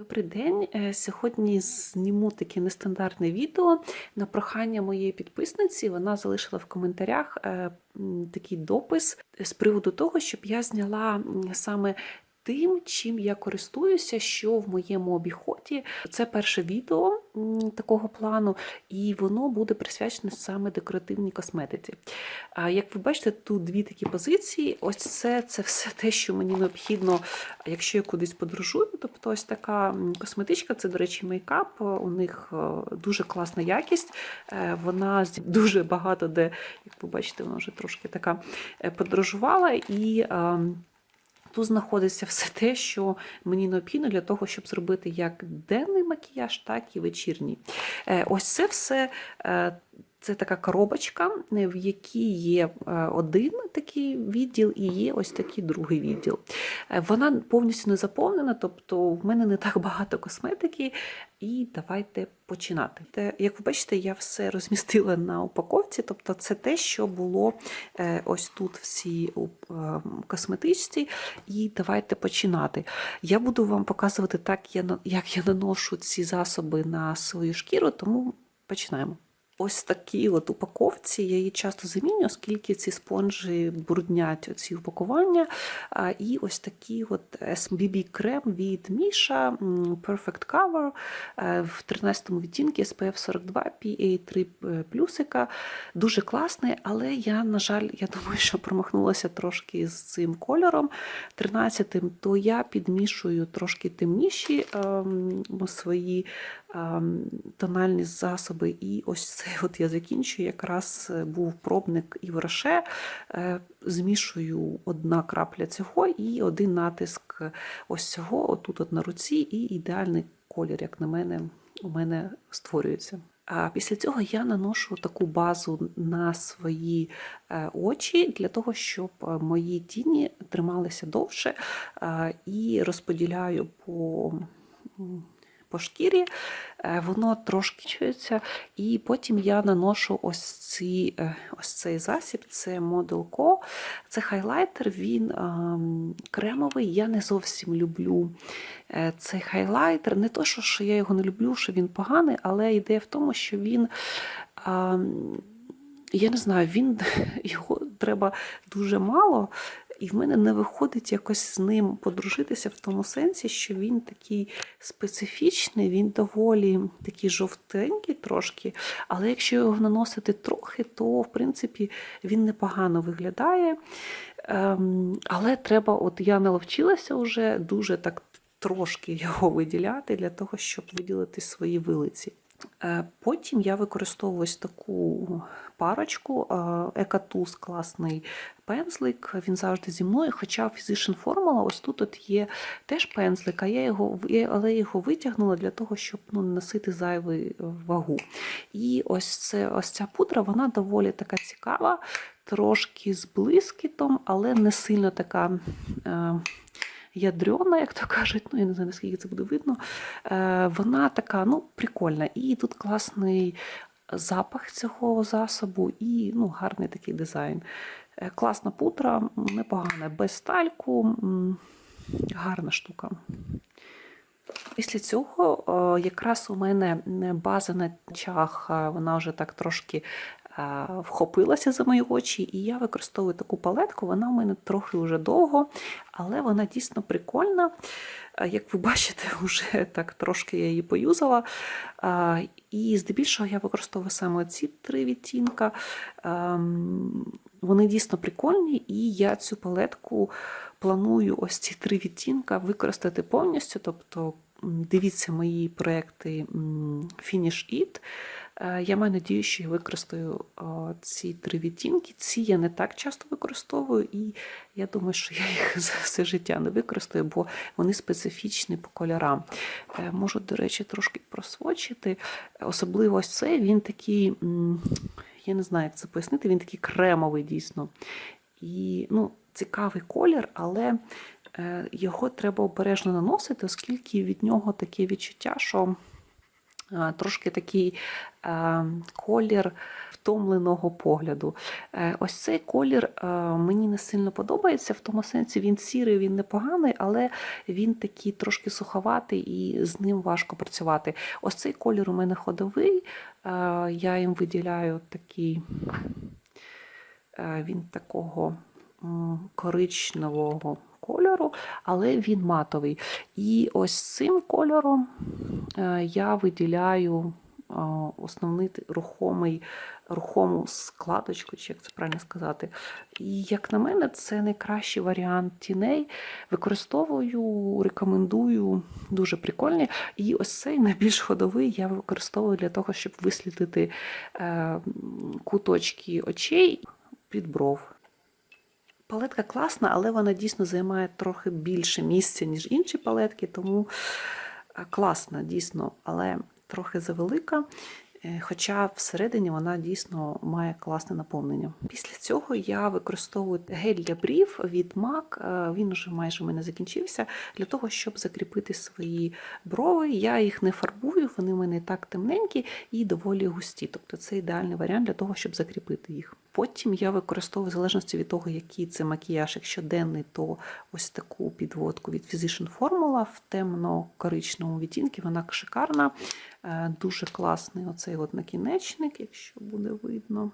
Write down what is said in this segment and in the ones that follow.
Добрий день. Е, Сьогодні зніму таке нестандартне відео. На прохання моєї підписниці вона залишила в коментарях е, такий допис з приводу того, щоб я зняла саме тим, чим я користуюся, що в моєму обіході. Це перше відео такого плану, і воно буде присвячене саме декоративній косметиці. Як ви бачите, тут дві такі позиції. Ось це, це все те, що мені необхідно, якщо я кудись подорожую. Тобто ось така косметичка, це, до речі, мейкап. У них е, дуже класна якість. Е, Вона дуже багато де, як ви бачите, вона вже трошки така е, подорожувала. І ем, Тут знаходиться все те, що мені необхідно для того, щоб зробити як денний макіяж, так і вечірній. Е, Ось це все. Це така коробочка, е, в якій є е, один такий відділ і є ось такий другий відділ. Е, Вона повністю не заповнена, тобто в мене не так багато косметики. І давайте починати. Як ви бачите, я все розмістила на упаковці, тобто це те, що було ось тут в цій е, косметичці. І давайте починати. Я буду вам показувати так, як я наношу ці засоби на свою шкіру, тому починаємо. Ось такі от упаковці, я її часто замінюю, оскільки ці спонжі бруднять ці упакування. І ось такий от SBB крем від Міша Perfect Cover е, в 13-му відтінку SPF 42 PA3 плюсика. Дуже класний, але я, на жаль, я думаю, що промахнулася трошки з цим кольором 13-тим, то я підмішую трошки темніші ем, свої тональні засоби. І ось це от я закінчую. Якраз е, був пробник і в Роше. Е, Змішую одна крапля цього і один натиск ось цього, отут от на руці, і ідеальний колір, як на мене, у мене створюється. А після цього я наношу таку базу на свої е, очі для того, щоб е, мої тіні трималися довше е, і розподіляю по, по шкірі. Е, Воно трошки чується, і потім я наношу ось, ці, е, ось цей засіб, це Model Co. Це хайлайтер, він ем, кремовий. Я не зовсім люблю е, цей хайлайтер. Не то, що, я його не люблю, що він поганий, але ідея в тому, що він. ем, я не знаю, він його треба дуже мало, і в мене не виходить якось з ним подружитися в тому сенсі, що він такий специфічний, він доволі такий жовтенький трошки. Але якщо його наносити трохи, то в принципі він непогано виглядає. Ем, але треба, от я наловчилася вже дуже так трошки його виділяти для того, щоб виділити свої вилиці. Е, Потім я використовую ось таку парочку. е, Екатус класний пензлик, він завжди зі мною. Хоча Physician Formula ось тут от є теж пензлик, а я його, але я його витягнула для того, щоб ну, носити зайву вагу. І ось, це, ось ця пудра, вона доволі така цікава, трошки з блискітом, але не сильно така. Е, ядрена, як то кажуть, ну я не знаю, наскільки це буде видно. Е, вона така, ну, прикольна. І тут класний запах цього засобу, і ну, гарний такий дизайн. Е, класна пудра, непогана, без стальку, гарна штука. Після цього е, якраз у мене е, база на очах, е, вона вже так трошки вхопилася за мої очі, і я використовую таку палетку. Вона у мене трохи вже довго, але вона дійсно прикольна. Е, Як ви бачите, вже так трошки я її поюзала. Е, І здебільшого я використовую саме ці три відтінка. Ем, Вони дійсно прикольні, і я цю палетку планую ось ці три відтінка використати повністю. Тобто, дивіться мої проекти Finish It. Е, Я маю надію, що я використаю е, ці три відтінки. Ці я не так часто використовую, і я думаю, що я їх за все життя не використаю, бо вони специфічні по кольорам. Е, Можу, до речі, трошки просвочити. Особливо ось цей він такий, я не знаю, як це пояснити, він такий кремовий дійсно. І ну, цікавий колір, але його треба обережно наносити, оскільки від нього таке відчуття, що трошки такий е, колір втомленого погляду. Е, Ось цей колір е, мені не сильно подобається, в тому сенсі він сірий, він непоганий, але він такий трошки суховатий і з ним важко працювати. Ось цей колір у мене ходовий, я їм виділяю такий, він такого коричневого кольору, але він матовий. І ось цим кольором е, я виділяю е, основний рухомий, рухому складочку, чи як це правильно сказати. І як на мене, це найкращий варіант тіней. Використовую, рекомендую, дуже прикольні. І ось цей найбільш ходовий я використовую для того, щоб вислідити е, куточки очей під бров. Палетка класна, але вона дійсно займає трохи більше місця, ніж інші палетки, тому е, класна, дійсно, але трохи завелика. Е, Хоча всередині вона дійсно має класне наповнення. Після цього я використовую гель для брів від MAC, е, він вже майже у мене закінчився, для того, щоб закріпити свої брови. Я їх не фарбую, вони в мене і так темненькі і доволі густі. Тобто це ідеальний варіант для того, щоб закріпити їх. Потім я використовую, в залежності від того, який це макіяж, якщо денний, то ось таку підводку від Physician Formula в темно-коричневому відтінку. Вона шикарна, Е, дуже класний оцей от накінечник, якщо буде видно.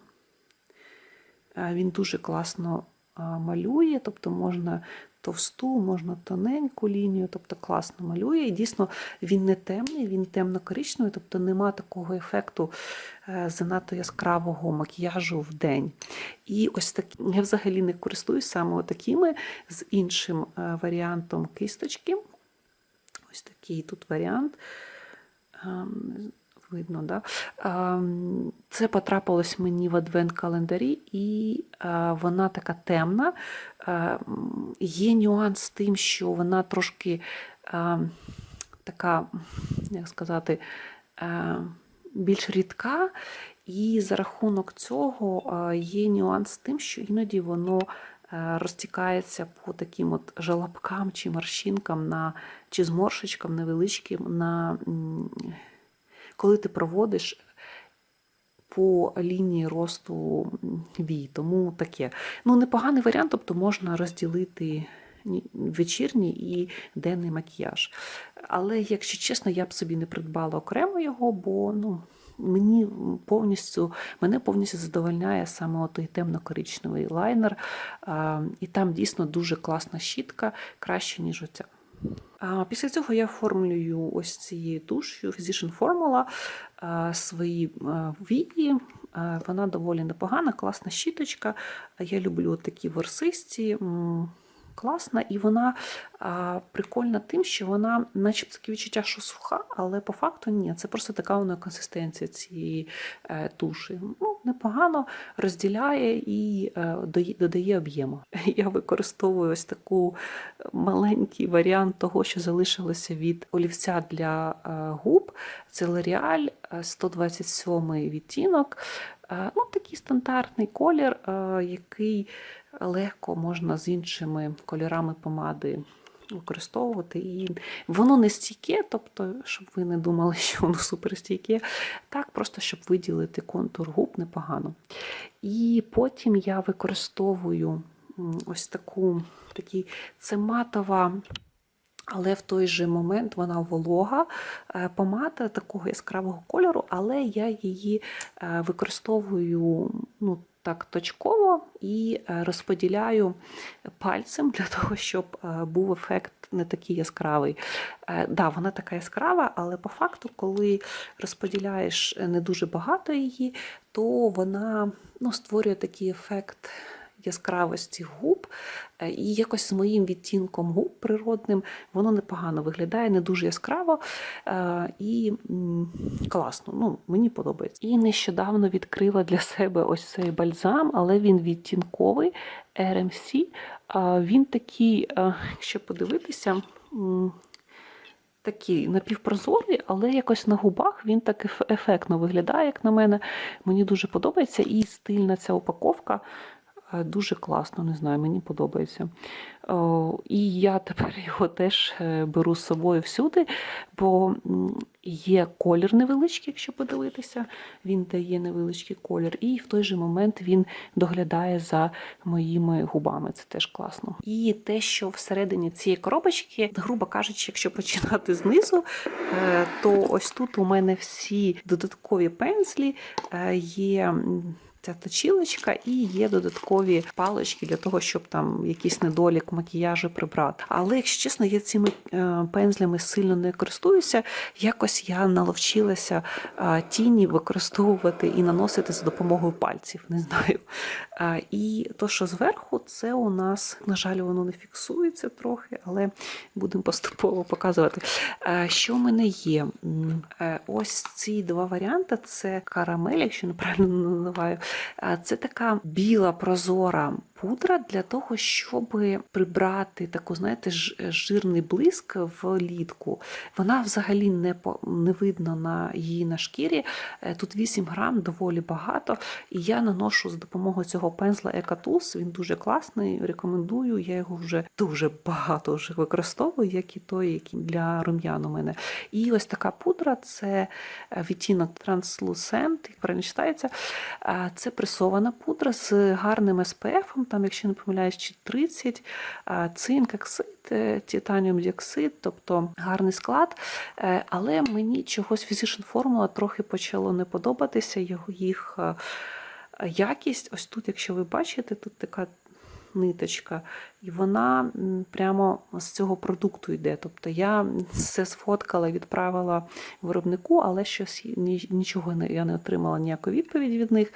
Е, Він дуже класно малює, тобто можна товсту, можна тоненьку лінію, тобто класно малює. І дійсно він не темний, він темно-коричневий, тобто нема такого ефекту е, занадто яскравого макіяжу в день. І ось так я взагалі не користуюсь саме такими з іншим е, варіантом кисточки. Ось такий тут варіант. Ем, Видно, да? Ем, Це потрапилось мені в адвент-календарі, і е, вона така темна. Е, Є нюанс з тим, що вона трошки е, така, як сказати, більш рідка, і за рахунок цього е, є нюанс з тим, що іноді воно е, розтікається по таким от жалобкам чи морщинкам на, чи зморшечкам невеличким на. Коли ти проводиш по лінії росту вій. Тому таке. Ну, непоганий варіант, тобто можна розділити вечірній і денний макіяж. Але, якщо чесно, я б собі не придбала окремо його, бо ну, мені повністю, мене повністю задовольняє саме той темно-коричневий лайнер. І там дійсно дуже класна щітка, краще, ніж оця. А Після цього я оформлюю ось цією туш'ю Physician Formula свої вії. Вона доволі непогана, класна щіточка. Я люблю такі ворсисті. Класна, і вона а, прикольна тим, що вона, начебто таке відчуття, що суха, але по факту ні. Це просто така вона консистенція цієї е, туші. Ну, непогано розділяє і е, додає- об'єму. Я використовую ось таку маленький варіант того, що залишилося від олівця для е, губ. Це L'Oreal е, 127 відтінок. Е, Ну, такий стандартний колір, е, який легко можна з іншими кольорами помади використовувати. І воно не стійке, тобто, щоб ви не думали, що воно суперстійке. Так, просто щоб виділити контур губ непогано. І потім я використовую ось таку такий, це матова. Але в той же момент вона волога, е, помада такого яскравого кольору, але я її е, використовую ну, так точково і е, розподіляю пальцем для того, щоб е, був ефект не такий яскравий. Е, Да, вона така яскрава, але по факту, коли розподіляєш не дуже багато її, то вона ну, створює такий ефект яскравості губ, е, і якось з моїм відтінком губ природним воно непогано виглядає, не дуже яскраво е, і класно. Ну, мені подобається. І нещодавно відкрила для себе ось цей бальзам, але він відтінковий RMC. Е, Він такий, якщо подивитися. Такий напівпрозорий, але якось на губах він так ефектно виглядає, як на мене. Мені дуже подобається і стильна ця упаковка. Е, Дуже класно, не знаю, мені подобається. І я тепер його теж е, беру з собою всюди, бо є колір невеличкий, якщо подивитися, він дає невеличкий колір, і в той же момент він доглядає за моїми губами. Це теж класно. І те, що всередині цієї коробочки, грубо кажучи, якщо починати знизу, е, то ось тут у мене всі додаткові пензлі е, є. Ця точілочка і є додаткові палички для того, щоб там якийсь недолік макіяжу прибрати. Але, якщо чесно, я цими е, пензлями сильно не користуюся. Якось я наловчилася е, тіні використовувати і наносити за допомогою пальців. Не знаю. Е, І то, що зверху, це у нас, на жаль, воно не фіксується трохи, але будемо поступово показувати. Що в мене є? Ось ці два варіанти: це карамель, якщо неправильно називаю. Е, Це така біла прозора пудра для того, щоб прибрати таку, знаєте, жирний блиск влітку. Вона взагалі не, не видно на її на шкірі. Е, Тут 8 грам, доволі багато. І я наношу за допомогою цього пензла Екатус. Він дуже класний, рекомендую. Я його вже дуже багато вже використовую, як і той, який для рум'ян у мене. І ось така пудра це е, відтінок Translucent, як правильно читається. Е, Це пресована пудра з гарним SPF, там, якщо не помиляюсь, чи 30, е, цинк, оксид, е, титаніум діоксид, тобто гарний склад. Е, Але мені чогось Physician Formula трохи почало не подобатися його їх е, якість. Ось тут, якщо ви бачите, тут така ниточка, і вона прямо з цього продукту йде. Тобто я все сфоткала, відправила виробнику, але щось нічого я не отримала ніякої відповіді від них.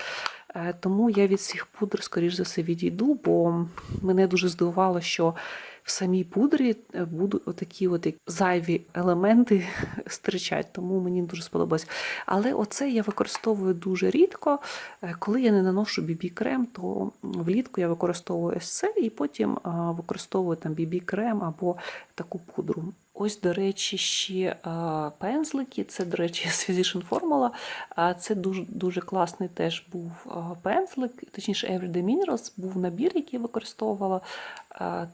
Е, Тому я від цих пудр, скоріш за все, відійду, бо мене дуже здивувало, що в самій пудрі е, будуть отакі от зайві елементи стричать, тому мені дуже сподобалось. Але оце я використовую дуже рідко. Е, Коли я не наношу BB-крем, то влітку я використовую це і потім використовую там BB-крем або таку пудру. Ось, до речі, ще пензлики. Це, до речі, Physician Formula. Це дуже, дуже класний теж був пензлик, точніше, Everyday Minerals, був набір, який я використовувала.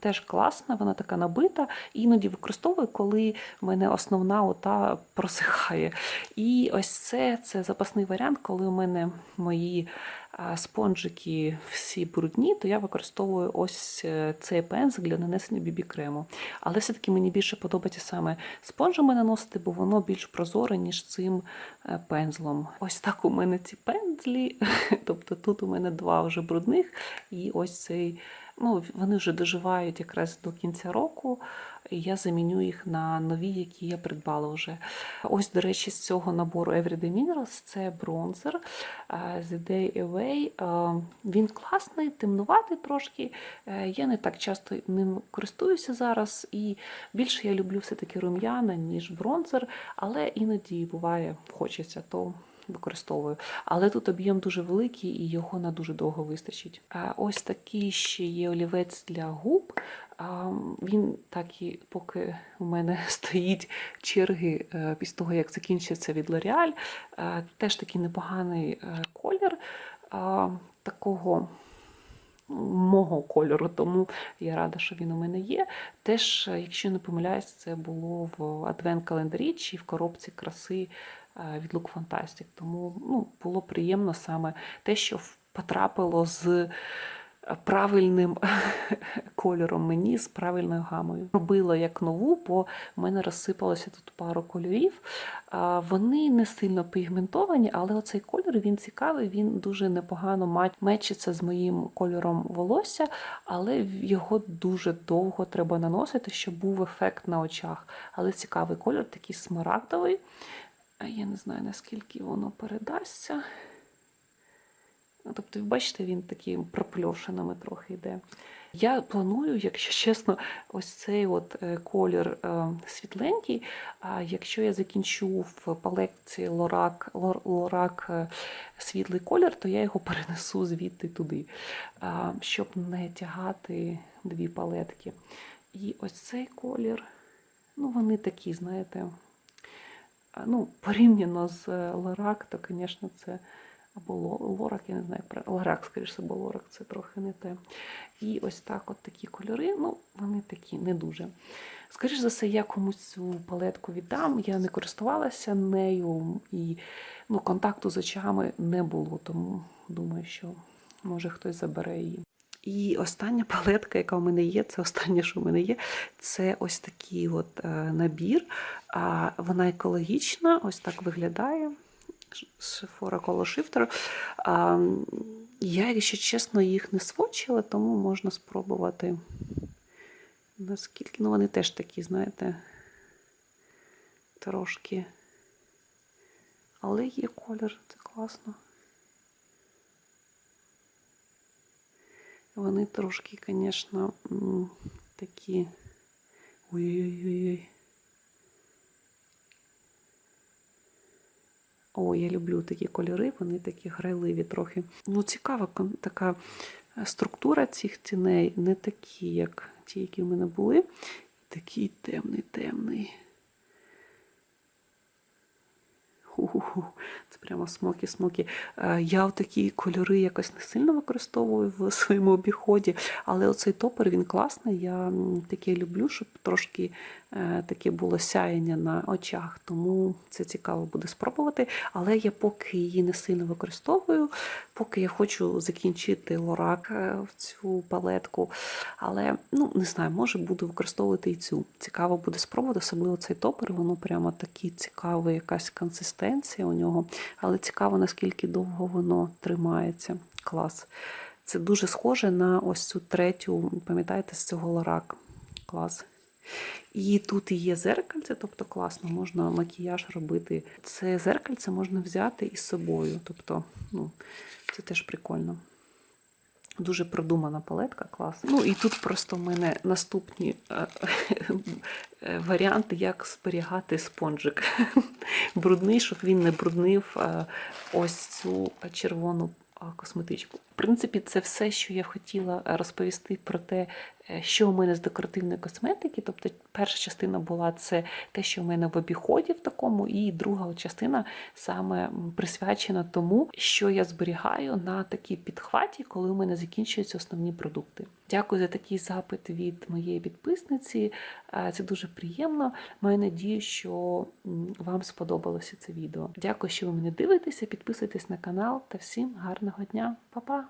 Теж класна, вона така набита. Іноді використовую, коли в мене основна ота просихає. І ось це, це запасний варіант, коли у мене мої спонжики всі брудні, то я використовую ось е, цей пензик для нанесення бібі-крему. Але все-таки мені більше подобається саме спонжами наносити, бо воно більш прозоре, ніж цим е, пензлом. Ось так у мене ці пензлі. Тобто тут у мене два вже брудних, і ось цей. Ну, вони вже доживають якраз до кінця року, і я заміню їх на нові, які я придбала вже. Ось, до речі, з цього набору Everyday Minerals це бронзер е, The Day Away. Е, Він класний, темнуватий трошки. Е, Я не так часто ним користуюся зараз, і більше я люблю все-таки рум'яна, ніж бронзер, але іноді буває, хочеться, то використовую. Але тут об'єм дуже великий і його на дуже довго вистачить. Ось такий ще є олівець для губ. Він так і поки у мене стоїть черги е, після того, як закінчиться від L'Oreal. Е, Теж такий непоганий е, колір такого мого кольору, тому я рада, що він у мене є. Теж, якщо не помиляюсь, це було в адвент-календарі чи в коробці краси від Look Fantastic. Тому ну, було приємно саме те, що потрапило з правильним кольором мені, з правильною гамою. Робила як нову, бо в мене розсипалося тут пару кольорів. Вони не сильно пігментовані, але оцей кольор він цікавий, він дуже непогано мечиться з моїм кольором волосся, але його дуже довго треба наносити, щоб був ефект на очах. Але цікавий кольор, такий смарагдовий. Я не знаю, наскільки воно передасться. Тобто, ви бачите, він таким пропльошинами трохи йде. Я планую, якщо чесно, ось цей от е, колір е, світленький. А якщо я закінчу в палекції Лорак, Лор- Лорак е, світлий колір, то я його перенесу звідти туди, щоб не тягати дві палетки. І ось цей колір, ну вони такі, знаєте, ну, порівняно з е, Лорак, то, звісно, це або лорак, я не знаю, як лорак, скоріше, бо лорак це трохи не те. І ось так от такі кольори, ну, вони такі не дуже. Скоріше за все, я комусь цю палетку віддам. Я не користувалася нею і ну, контакту з очами не було, тому думаю, що може хтось забере її. І остання палетка, яка у мене є, це останнє, що у мене є, це ось такий от е, набір. Вона екологічна, ось так виглядає. Шифора коло шифтеру. Я, якщо чесно, їх не свочила, тому можна спробувати. Наскільки, ну вони теж такі, знаєте, трошки. Але є колір, це класно. Вони трошки, звісно, такі. Ой-ой-ой. О, я люблю такі кольори, вони такі грайливі трохи. Ну, цікава така е, структура цих тіней, не такі, як ті, які в мене були. Такий темний, темний. Ху-ху-ху. Це прямо смокі-смокі. Е, Я такі кольори якось не сильно використовую в своєму обіході, але оцей топер він класний. Я таке люблю, щоб трошки таке було сяєння на очах, тому це цікаво буде спробувати. Але я поки її не сильно використовую, поки я хочу закінчити лорак е, в цю палетку. Але ну не знаю, може буду використовувати і цю. Цікаво буде спробувати, особливо цей топер. Воно прямо такий цікавий, якась консистенція у нього. Але цікаво, наскільки довго воно тримається. Клас. Це дуже схоже на ось цю третю, пам'ятаєте, з цього лорак. Клас. І тут є зеркальце, тобто класно, можна макіяж робити. Це зеркальце можна взяти із собою. Тобто, ну, це теж прикольно. Дуже продумана палетка, клас. Ну і тут просто в мене наступні е, е, варіанти, як зберігати спонжик брудний, щоб він не бруднив е, ось цю червону косметичку. В принципі, це все, що я хотіла розповісти про те, що у мене з декоративної косметики. Тобто, перша частина була це те, що в мене в обіході в такому, і друга частина саме присвячена тому, що я зберігаю на такій підхваті, коли у мене закінчуються основні продукти. Дякую за такий запит від моєї підписниці. Е, Це дуже приємно. Маю надію, що вам сподобалося це відео. Дякую, що ви мене дивитеся. Підписуйтесь на канал та всім гарного дня. Па-па!